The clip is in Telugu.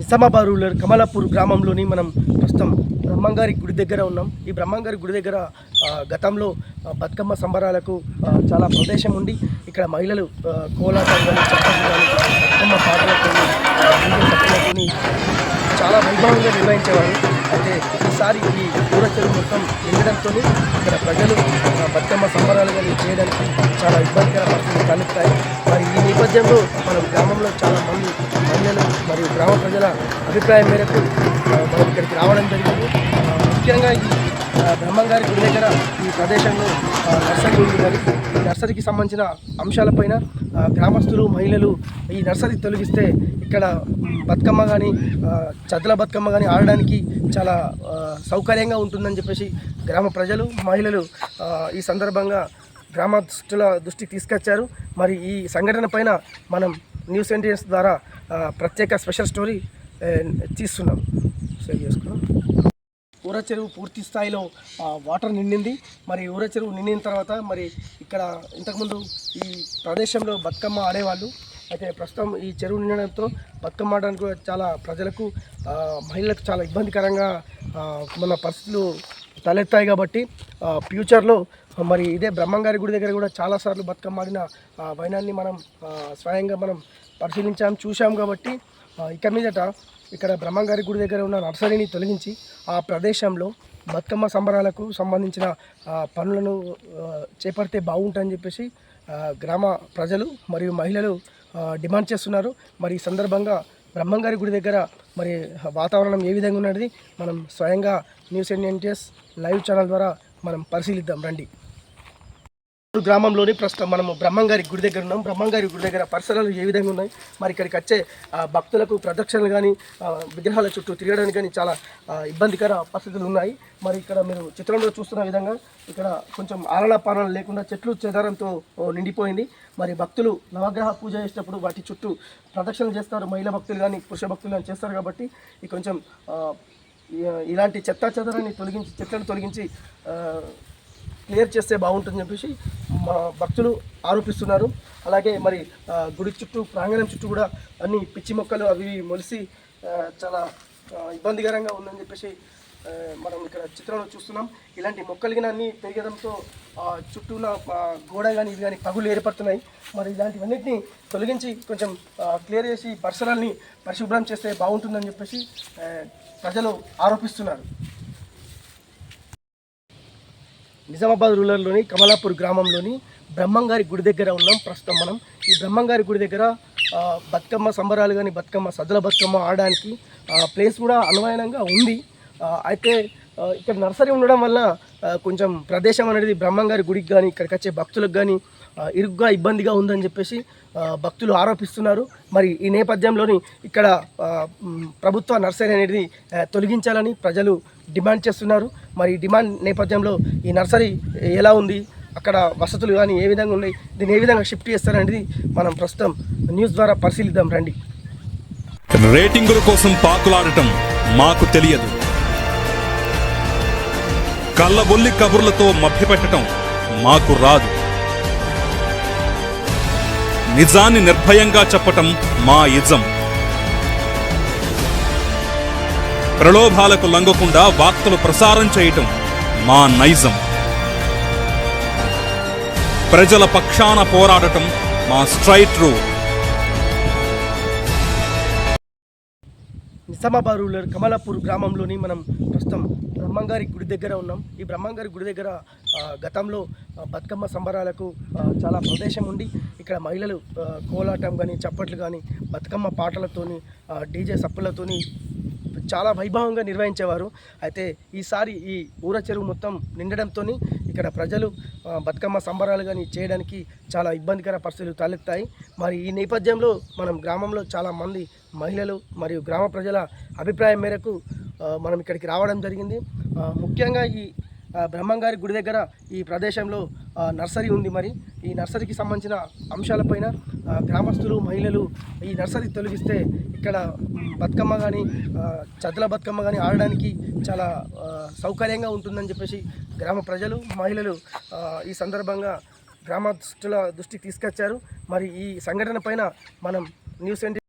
నిజామాబాద్ కమలాపూర్ గ్రామంలోని మనం ప్రస్తుతం బ్రహ్మంగారి గుడి దగ్గర ఉన్నాం. ఈ బ్రహ్మంగారి గుడి దగ్గర గతంలో బతుకమ్మ సంబరాలకు చాలా ప్రదేశం ఉండి ఇక్కడ మహిళలు కోలాటం బతుకమ్మ పాటలతో చాలా వైభవంగా నిర్వహించేవారు. అయితే ఈసారి ఈ ఊర చెరువు మొత్తం నిండడంతో ఇక్కడ ప్రజలు బతుకమ్మ సంబరాలు కానీ చేయడానికి చాలా ఇబ్బందికర పరిస్థితులు కలుగుతాయి మరి నేపథ్యంలో మన గ్రామంలో చాలా మంది మహిళలు మరియు గ్రామ ప్రజల అభిప్రాయం మేరకు మనం ఇక్కడికి రావడం జరిగింది. ముఖ్యంగా ఈ ఆ, బ్రహ్మంగారి గుడి దగ్గర ఈ ప్రదేశంలో నర్సరీ ఉంది ఈ నర్సరీకి సంబంధించిన అంశాలపైన గ్రామస్తులు మహిళలు ఈ నర్సరీ తొలగిస్తే ఇక్కడ బతుకమ్మ కానీ చదల బతుకమ్మ కానీ ఆడడానికి చాలా సౌకర్యంగా ఉంటుందని చెప్పేసి గ్రామ ప్రజలు మహిళలు ఈ సందర్భంగా గ్రామస్తుల దృష్టికి తీసుకొచ్చారు. మరి ఈ సంఘటన పైన మనం న్యూస్ ఇండియన్స్ ద్వారా ప్రత్యేక స్పెషల్ స్టోరీ తీస్తున్నాం. సేవ్ చేసుకున్నాం ఊర చెరువు పూర్తి స్థాయిలో వాటర్ నిండింది. మరి ఊర చెరువు నిండిన తర్వాత మరి ఇక్కడ ఇంతకుముందు ఈ ప్రదేశంలో బతుకమ్మ ఆడేవాళ్ళు. అయితే ప్రస్తుతం ఈ చెరువు నిండడంతో బతుకమ్మ ఆడడానికి కూడా చాలా ప్రజలకు మహిళలకు చాలా ఇబ్బందికరంగా మన పరిస్థితులు తలెత్తాయి కాబట్టి ఫ్యూచర్లో మరి ఇదే బ్రహ్మంగారి గుడి దగ్గర కూడా చాలాసార్లు బతుకమ్మ ఆడిన వైనాన్ని మనం స్వయంగా మనం పరిశీలించాం చూసాం కాబట్టి ఇక మీదట ఇక్కడ బ్రహ్మంగారి గుడి దగ్గర ఉన్న నర్సరీని తొలగించి ఆ ప్రదేశంలో బతుకమ్మ సంబరాలకు సంబంధించిన పనులను చేపడితే బాగుంటుందని చెప్పేసి గ్రామ ప్రజలు మరియు మహిళలు డిమాండ్ చేస్తున్నారు. మరి ఈ సందర్భంగా బ్రహ్మంగారి గుడి దగ్గర మరి వాతావరణం ఏ విధంగా ఉన్నది మనం స్వయంగా న్యూస్ ఎన్ఎన్టీఎస్ లైవ్ ఛానల్ ద్వారా మనం పరిశీలిద్దాం. రండి. గ్రామంలోని ప్రస్తుతం మనము బ్రహ్మంగారి గుడి దగ్గర ఉన్నాం. బ్రహ్మంగారి గుడి దగ్గర పరిసరాలు ఏ విధంగా ఉన్నాయి? మరి ఇక్కడికి వచ్చే భక్తులకు ప్రదక్షిణలు కానీ విగ్రహాల చుట్టూ తిరగడానికి కానీ చాలా ఇబ్బందికర పరిస్థితులు ఉన్నాయి. మరి ఇక్కడ మీరు చిత్రంలో చూస్తున్న విధంగా ఇక్కడ కొంచెం ఆలన పాలన లేకుండా చెట్లు చెదారంతో నిండిపోయింది. మరి భక్తులు నవగ్రహ పూజ చేసేటప్పుడు వాటి చుట్టూ ప్రదక్షిణలు చేస్తారు. మహిళా భక్తులు కానీ పురుష భక్తులు కానీ చేస్తారు కాబట్టి ఇది కొంచెం ఇలాంటి చెత్త చెదరాన్ని తొలగించి చెట్లను తొలగించి క్లియర్ చేస్తే బాగుంటుందని చెప్పేసి మా భక్తులు ఆరోపిస్తున్నారు. అలాగే మరి గుడి చుట్టూ ప్రాంగణం చుట్టూ కూడా అన్ని పిచ్చి మొక్కలు అవి ఇవి మొలిసి చాలా ఇబ్బందికరంగా ఉందని చెప్పేసి మనం ఇక్కడ చిత్రంలో చూస్తున్నాం. ఇలాంటి మొక్కలు కానీ అన్ని పెరగడంతో చుట్టూ ఉన్న గోడ కానీ ఇవి కానీ పగులు ఏర్పడుతున్నాయి. మరి ఇలాంటివన్నిటిని తొలగించి కొంచెం క్లియర్ చేసి పరిసరాల్ని పరిశుభ్రం చేస్తే బాగుంటుందని చెప్పేసి ప్రజలు ఆరోపిస్తున్నారు. నిజామాబాద్ రూరల్లోని కమలాపూర్ గ్రామంలోని బ్రహ్మంగారి గుడి దగ్గర ఉన్నాం. ప్రస్తుతం మనం ఈ బ్రహ్మంగారి గుడి దగ్గర బతుకమ్మ సంబరాలు కానీ బతుకమ్మ సజ్జల బతుకమ్మ ఆడడానికి ప్లేస్ కూడా అనువైనంగా ఉంది. అయితే ఇక్కడ నర్సరీ ఉండడం వల్ల కొంచెం ప్రదేశం అనేది బ్రహ్మంగారి గుడికి కానీ ఇక్కడికి వచ్చే భక్తులకు కానీ ఇరుగ్గా ఇబ్బందిగా ఉందని చెప్పేసి భక్తులు ఆరోపిస్తున్నారు. మరి ఈ నేపథ్యంలోని ఇక్కడ ప్రభుత్వ నర్సరీ అనేది తొలగించాలని ప్రజలు డిమాండ్ చేస్తున్నారు. మరి డిమాండ్ నేపథ్యంలో ఈ నర్సరీ ఎలా ఉంది? అక్కడ వసతులు కానీ ఏ విధంగా ఉన్నాయి? దీన్ని ఏ విధంగా షిఫ్ట్ చేస్తారనేది మనం ప్రస్తుతం న్యూస్ ద్వారా పరిశీలిద్దాం. రండి. రేటింగుల కోసం పాకులాడటం మాకు తెలియదు. కళ్ళబొల్లి కబుర్లతో మభ్యపెట్టడం మాకు రాదు. నిజాన్ని నిర్భయంగా చెప్పటం మా ఇజం. ప్రలోభాలకు లంగకుండా వార్తలు ప్రసారం చేయటం మా నైజం. ప్రజల పక్షాన పోరాడటం మా straight route. Nizamabad rural Kamalapur గ్రామంలోని మనం ప్రస్తుతం బ్రహ్మంగారి గుడి దగ్గర ఉన్నాం. ఈ బ్రహ్మంగారి గుడి దగ్గర గతంలో బతుకమ్మ సంబరాలకు చాలా ప్రదేశం ఉండి ఇక్కడ మహిళలు కోలాటం కానీ చప్పట్లు కానీ బతుకమ్మ పాటలతోని డీజే సప్పులతోని చాలా వైభవంగా నిర్వహించేవారు. అయితే ఈసారి ఈ ఊర చెరువు మొత్తం నిండడంతో ఇక్కడ ప్రజలు బతుకమ్మ సంబరాలు కానీ చేయడానికి చాలా ఇబ్బందికర పరిస్థితులు తలెత్తాయి. మరి ఈ నేపథ్యంలో మనం గ్రామంలో చాలామంది మహిళలు మరియు గ్రామ ప్రజల అభిప్రాయం మేరకు మనం ఇక్కడికి రావడం జరిగింది. ముఖ్యంగా ఈ బ్రహ్మంగారి గుడి దగ్గర ఈ ప్రదేశంలో నర్సరీ ఉంది మరి. ఈ నర్సరీకి సంబంధించిన అంశాలపైన గ్రామస్తులు మహిళలు ఈ నర్సరీ తొలగిస్తే ఇక్కడ బతుకమ్మ కానీ చద్దల బతుకమ్మ కానీ ఆడడానికి చాలా సౌకర్యంగా ఉంటుందని చెప్పేసి గ్రామ ప్రజలు మహిళలు ఈ సందర్భంగా గ్రామస్తుల దృష్టికి తీసుకొచ్చారు. మరి ఈ సంఘటన పైన మనం న్యూస్ ఎన్టీ